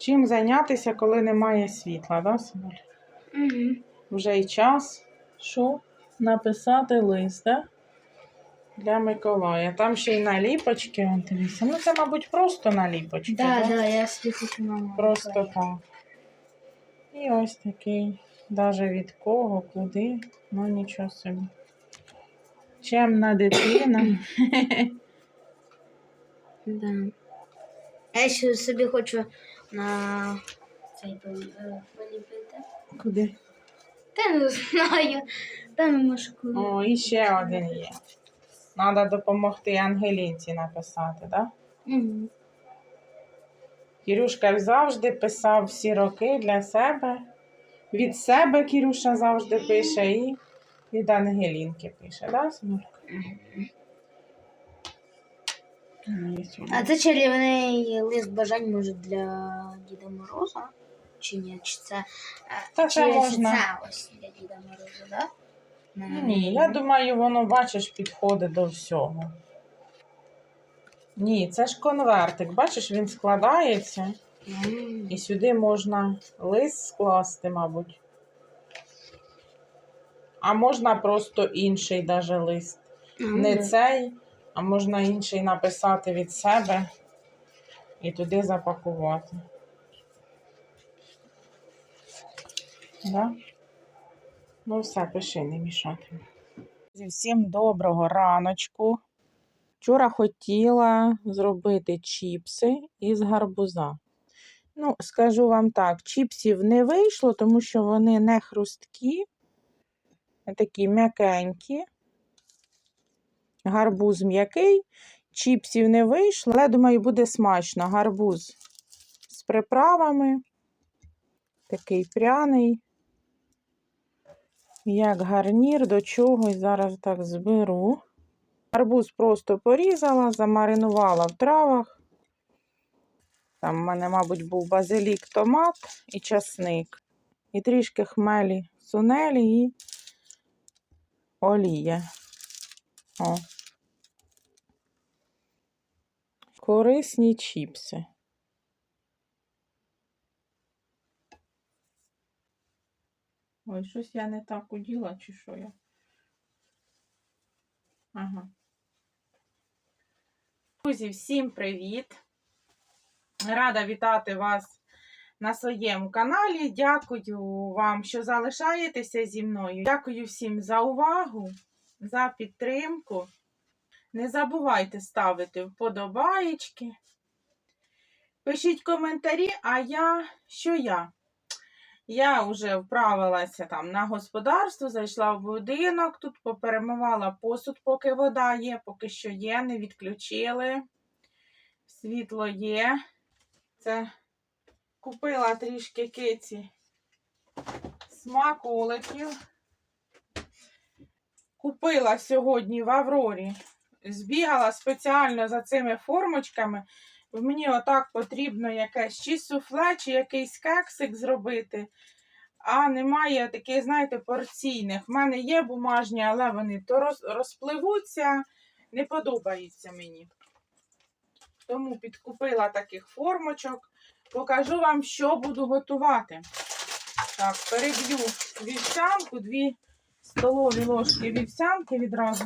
Чим зайнятися, коли немає світла, да, Симуль? Угу. Вже і час, що написати лист, да? Для Миколая. Там ще й наліпочки, вон дивіться. Ну, це, мабуть, просто наліпочки. Да, да? да, я собі хочу маму. Просто так. І ось такий, навіть від кого, куди, ну нічого собі. Чемна дитина. Да. Я ще собі хочу на цей е, поліпити. Куди? Та не знаю. Та не можу. О, і ще один є. Треба допомогти Ангелінці написати, так? Да? Угу. Кірюшка завжди писав всі роки для себе. Від себе Кірюша завжди пише і від Ангелінки пише, да, Синулька? Ну, є сюди. А це чарівний лист бажань може для Діда Мороза? Чи ні? Чи це, е, Та чи це можна. це ось для Діда Мороза, да? Ні, я думаю, воно, бачиш, підходить до всього. Ні, це ж конвертик. Бачиш, він складається, М. і сюди можна лист скласти, мабуть. А можна просто інший даже лист. Не цей, а можна інший написати від себе і туди запакувати. Да? Ну, все, пиши, не мішати. Всім доброго раночку. Вчора хотіла зробити чіпси із гарбуза. Ну, скажу вам так, чіпсів не вийшло, тому що вони не хрусткі, а такі м'якенькі. Гарбуз м'який, чіпсів не вийшло, але думаю, буде смачно. Гарбуз з приправами, такий пряний, як гарнір до чогось. Зараз так зберу. Гарбуз просто порізала, замаринувала в травах. Там в мене, мабуть, був базилік, томат і часник. І трішки хмелі сунелі і олія. О. Корисні чіпси. Ой, щось я не так уділа, чи що я? Ага. Друзі, всім привіт! Рада вітати вас на своєму каналі. Дякую вам, що залишаєтеся зі мною. Дякую всім за увагу, за підтримку. Не забувайте ставити вподобаєчки. Пишіть коментарі, а я що я? Я вже вправилася там на господарство, зайшла в будинок, тут поперемивала посуд, поки вода є, поки що є, не відключили. Світло є. Це купила трішки киці смаколиків. Купила сьогодні в Аврорі. Збігала спеціально за цими формочками. Мені отак потрібно якесь чи суфле, чи якийсь кексик зробити. А немає таких, знаєте, порційних. В мене є бумажні, але вони то розпливуться, не подобаються мені. Тому підкупила таких формочок. Покажу вам, що буду готувати. Так, переб'ю вівсянку, дві столові ложки вівсянки відразу.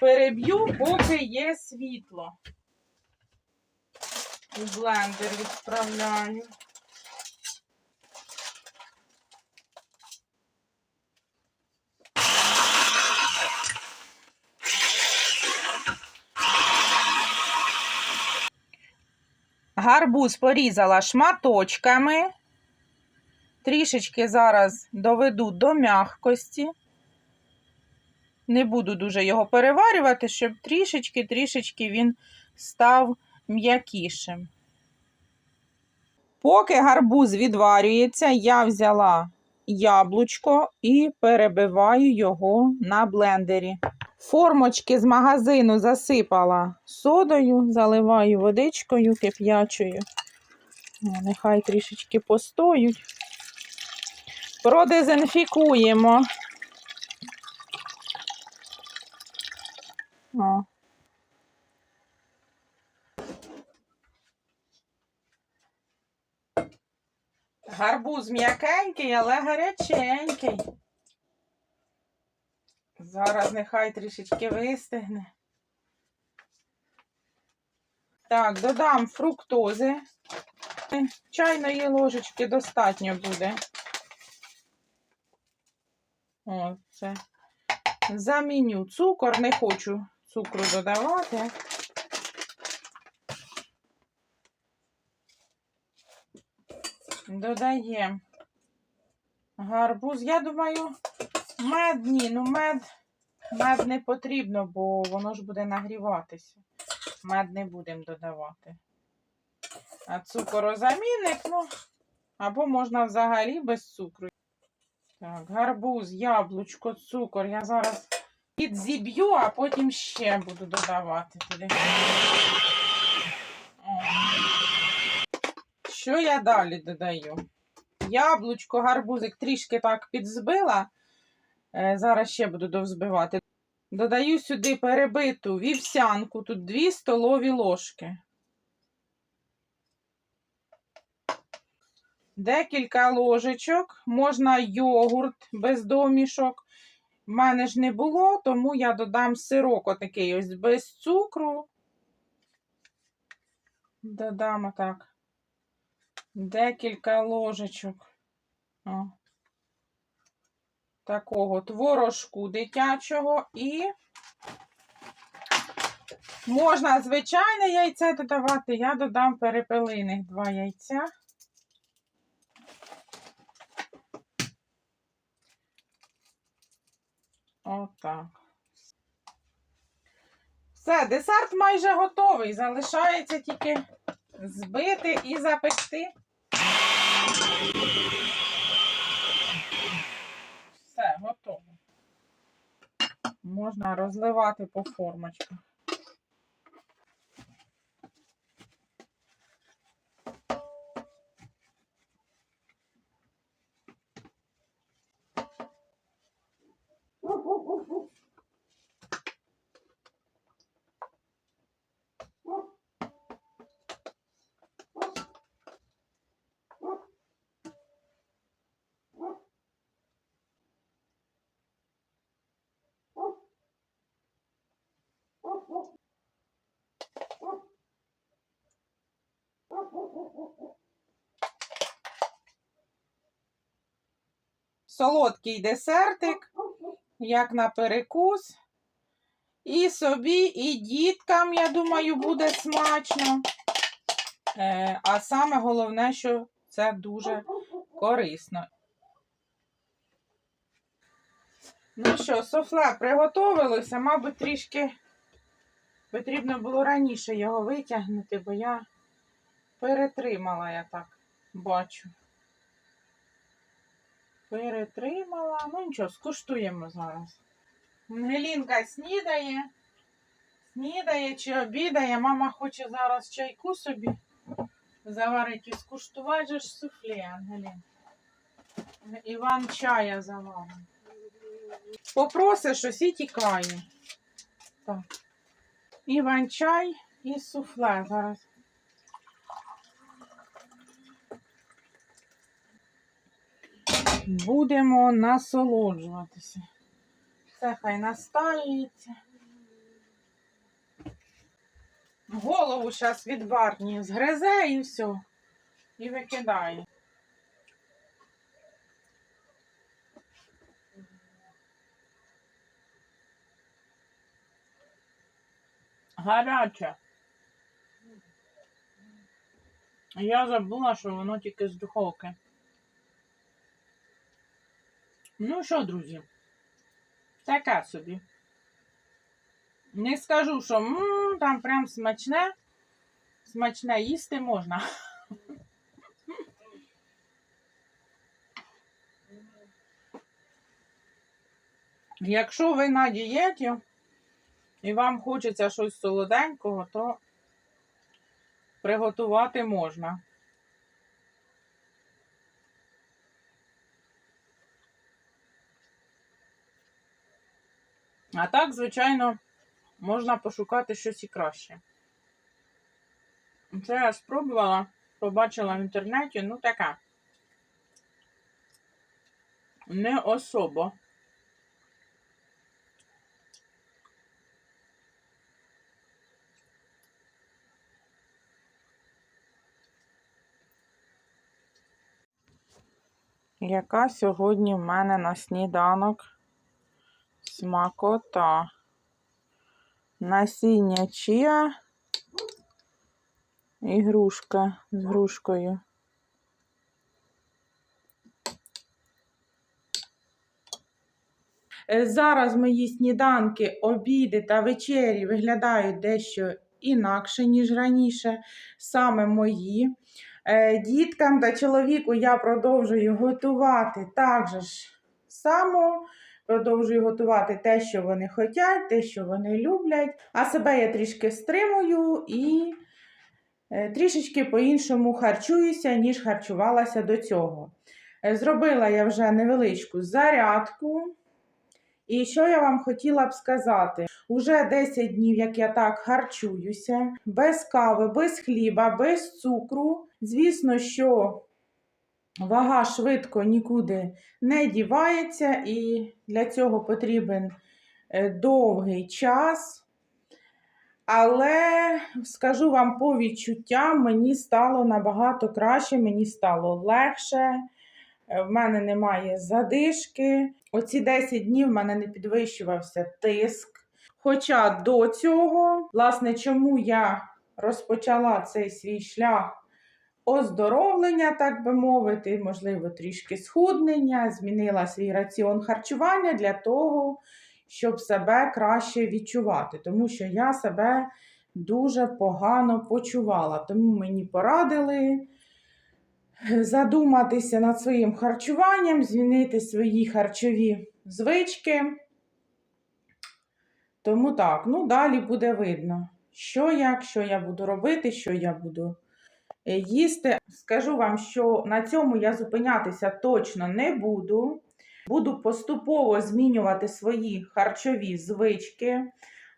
Переб'ю, поки є світло. У блендер відправляю. Гарбуз порізала шматочками. Трішечки зараз доведу до м'якості. Не буду дуже його переварювати, щоб трішечки-трішечки він став м'якішим. Поки гарбуз відварюється, я взяла яблучко і перебиваю його на блендері. Формочки з магазину засипала содою, заливаю водичкою кип'ячою. Нехай трішечки постоють. Продезінфікуємо. О. Гарбуз м'якенький, але гаряченький. Зараз нехай трішечки вистигне. Так, додам фруктози. Чайної ложечки достатньо буде. Оце. Заміню цукор, не хочу цукру додавати. Додаємо гарбуз. Я думаю, мед ні, ну мед, мед не потрібно, бо воно ж буде нагріватися. Мед не будемо додавати. А цукорозамінник, ну, або можна взагалі без цукру. Так, гарбуз, яблучко, цукор. Я зараз підзіб'ю, а потім ще буду додавати туди. Що я далі додаю? Яблучко, гарбузик трішки так підзбила. Е, Зараз ще буду довзбивати. Додаю сюди перебиту вівсянку, тут 2 столові ложки. Декілька ложечок, можна йогурт без домішок. В мене ж не було, тому я додам сирок отакий ось без цукру. Додам отак. Декілька ложечок. О. Такого творожку дитячого і можна звичайне яйце додавати. Я додам перепелиних два яйця. Отак. Все, десерт майже готовий. Залишається тільки збити і запекти. Все, готово. Можна розливати по формочках. Солодкий десертик, як на перекус. І собі, і діткам, я думаю, буде смачно. Е, а саме головне, що це дуже корисно. Ну що, софле приготовилося, мабуть, трішки потрібно було раніше його витягнути, бо я перетримала, я так бачу. Перетримала. Ну нічого, скуштуємо зараз. Ангелінка снідає. Снідає чи обідає. Мама хоче зараз чайку собі заварити скуштувати же ж суфле, Ангелін. Іван чая заварить. Попроси щось і тікає. Так. Іван чай і суфле зараз. Будемо насолоджуватися. Все хай настаюється. Голову зараз від барні згризе і все. І викидає. Гаряче. Я забула, що воно тільки з духовки. Ну що, друзі, таке собі. Не скажу, що м там прям смачне. Смачне їсти можна. Якщо ви на дієті і вам хочеться щось солоденького, то приготувати можна. А так, звичайно, можна пошукати щось і краще. Це я спробувала, побачила в інтернеті, ну така. Не особо. Яка сьогодні в мене на сніданок смакота? Насіння чия і грушка з грушкою. Е, Зараз мої сніданки, обіди та вечері виглядають дещо інакше, ніж раніше, саме мої. Е, Діткам та чоловіку я продовжую готувати так же само. Продовжую готувати те, що вони хочуть, те, що вони люблять. А себе я трішки стримую і е, трішечки по-іншому харчуюся, ніж харчувалася до цього. Е, Зробила я вже невеличку зарядку. І що я вам хотіла б сказати? Уже 10 днів, як я так харчуюся, без кави, без хліба, без цукру. Звісно, що вага швидко нікуди не дівається, і для цього потрібен е, довгий час. Але скажу вам по відчуттям, мені стало набагато краще, мені стало легше. Е, В мене немає задишки. Оці 10 днів в мене не підвищувався тиск. Хоча до цього, власне, чому я розпочала цей свій шлях оздоровлення, так би мовити, можливо, трішки схуднення, змінила свій раціон харчування для того, щоб себе краще відчувати. Тому що я себе дуже погано почувала. Тому мені порадили задуматися над своїм харчуванням, змінити свої харчові звички. Тому так, ну далі буде видно, що як, що я буду робити, що я буду їсти. Скажу вам, що на цьому я зупинятися точно не буду. Буду поступово змінювати свої харчові звички.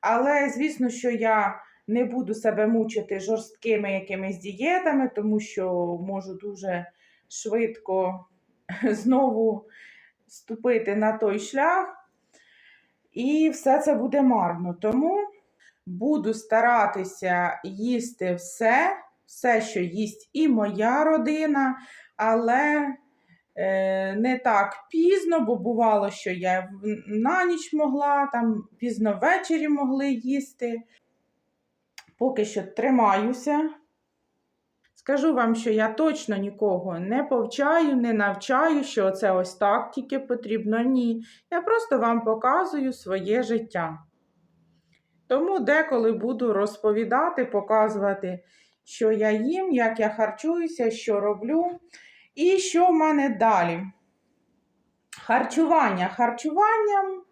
Але, звісно, що я не буду себе мучити жорсткими якимись дієтами, тому що можу дуже швидко знову ступити на той шлях, і все це буде марно. Тому буду старатися їсти все, все, що їсть і моя родина, але е, не так пізно, бо бувало, що я на ніч могла, там пізно ввечері могли їсти. Поки що тримаюся. Скажу вам, що я точно нікого не повчаю, не навчаю, що це ось так тільки потрібно. Ні. Я просто вам показую своє життя. Тому деколи буду розповідати, показувати, що я їм, як я харчуюся, що роблю і що в мене далі. Харчування харчуванням.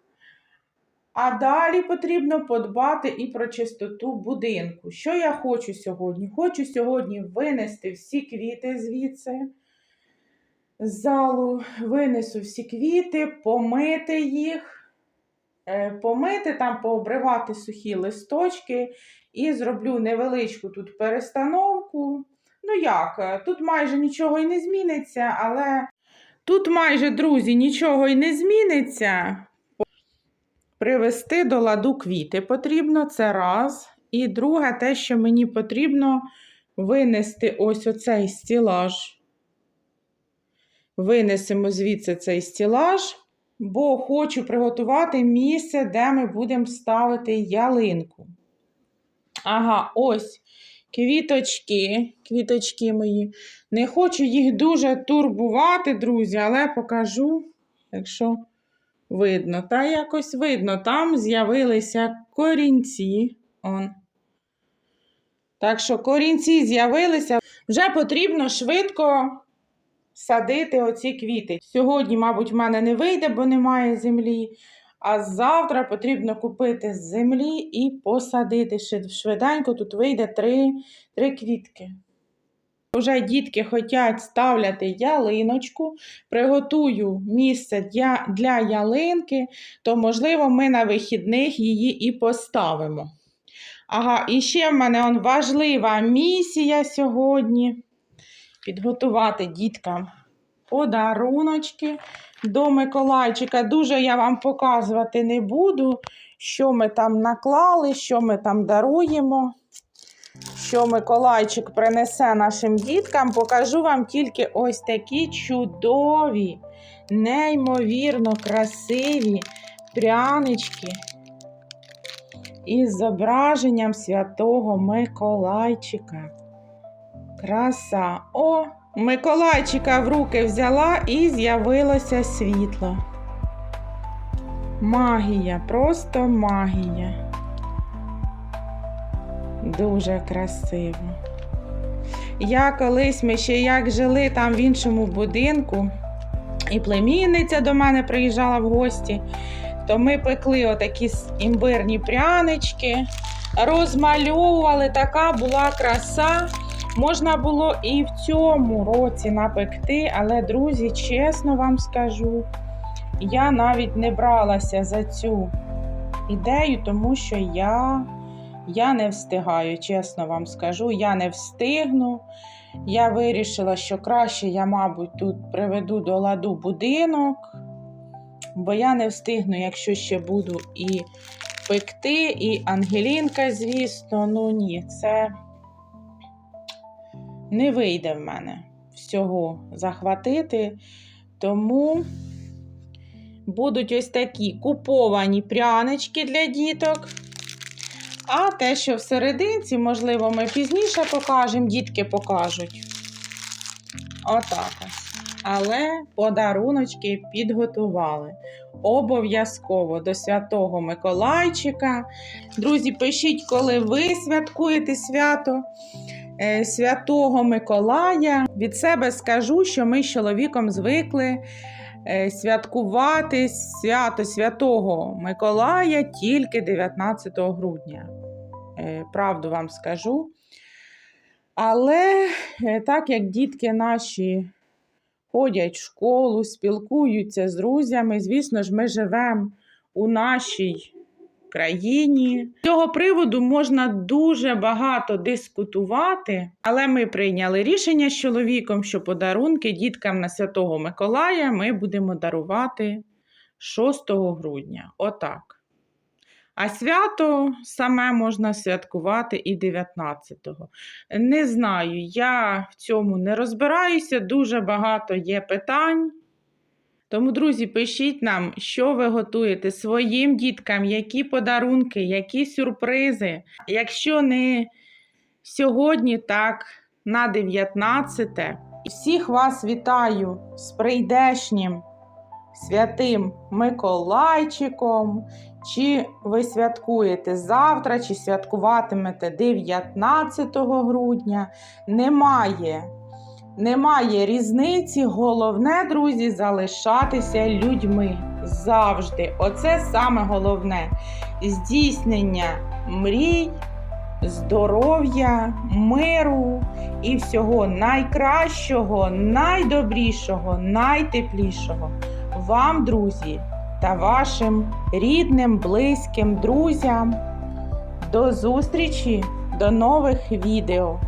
А далі потрібно подбати і про чистоту будинку. Що я хочу сьогодні? Хочу сьогодні винести всі квіти звідси, з залу, винесу всі квіти, помити їх, е, помити, там пообривати сухі листочки і зроблю невеличку тут перестановку. Ну як, е, тут майже нічого і не зміниться, але тут майже, друзі, нічого і не зміниться. Привести до ладу квіти потрібно, це раз. І друге, те, що мені потрібно винести ось оцей стілаж. Винесемо звідси цей стілаж, бо хочу приготувати місце, де ми будемо ставити ялинку. Ага, ось квіточки, квіточки мої. Не хочу їх дуже турбувати, друзі, але покажу, якщо видно. Та якось видно, там з'явилися корінці. Он. Так що корінці з'явилися. Вже потрібно швидко садити оці квіти. Сьогодні, мабуть, в мене не вийде, бо немає землі. А завтра потрібно купити з землі і посадити. Швид- Швиденько тут вийде три, три квітки. Вже дітки хочуть ставляти ялиночку, приготую місце для, для ялинки, то, можливо, ми на вихідних її і поставимо. Ага, і ще в мене он важлива місія сьогодні підготувати діткам подаруночки до Миколайчика. Дуже я вам показувати не буду, що ми там наклали, що ми там даруємо. Що Миколайчик принесе нашим діткам, покажу вам тільки ось такі чудові, неймовірно красиві прянички із зображенням святого Миколайчика. Краса. О, Миколайчика в руки взяла і з'явилося світло. Магія, просто магія. Дуже красиво. Я колись ми ще як жили там в іншому будинку, і племінниця до мене приїжджала в гості, то ми пекли отакі імбирні прянички, розмальовували, така була краса. Можна було і в цьому році напекти, але, друзі, чесно вам скажу, я навіть не бралася за цю ідею, тому що я, я не встигаю, чесно вам скажу, я не встигну. Я вирішила, що краще я, мабуть, тут приведу до ладу будинок, бо я не встигну, якщо ще буду і пекти, і Ангелінка, звісно, ну ні, це не вийде в мене всього захватити. Тому будуть ось такі куповані прянички для діток. А те, що всерединці, можливо, ми пізніше покажемо, дітки покажуть. Отак. Але подаруночки підготували. Обов'язково до Святого Миколайчика. Друзі, пишіть, коли ви святкуєте свято Святого Миколая. Від себе скажу, що ми з чоловіком звикли е, святкувати свято Святого Миколая тільки 19 грудня. Е, Правду вам скажу. Але е, так як дітки наші ходять в школу, спілкуються з друзями, звісно ж, ми живемо у нашій країні. З цього приводу можна дуже багато дискутувати, але ми прийняли рішення з чоловіком, що подарунки діткам на Святого Миколая ми будемо дарувати 6 грудня. Отак. А свято саме можна святкувати і 19-го. Не знаю, я в цьому не розбираюся, дуже багато є питань. Тому, друзі, пишіть нам, що ви готуєте своїм діткам, які подарунки, які сюрпризи. Якщо не сьогодні, так на 19. Всіх вас вітаю з прийдешнім святим Миколайчиком. Чи ви святкуєте завтра, чи святкуватимете 19 грудня? Немає. Немає різниці. Головне, друзі, залишатися людьми завжди. Оце саме головне. Здійснення мрій, здоров'я, миру і всього найкращого, найдобрішого, найтеплішого. Вам, друзі, та вашим рідним, близьким друзям. До зустрічі, до нових відео.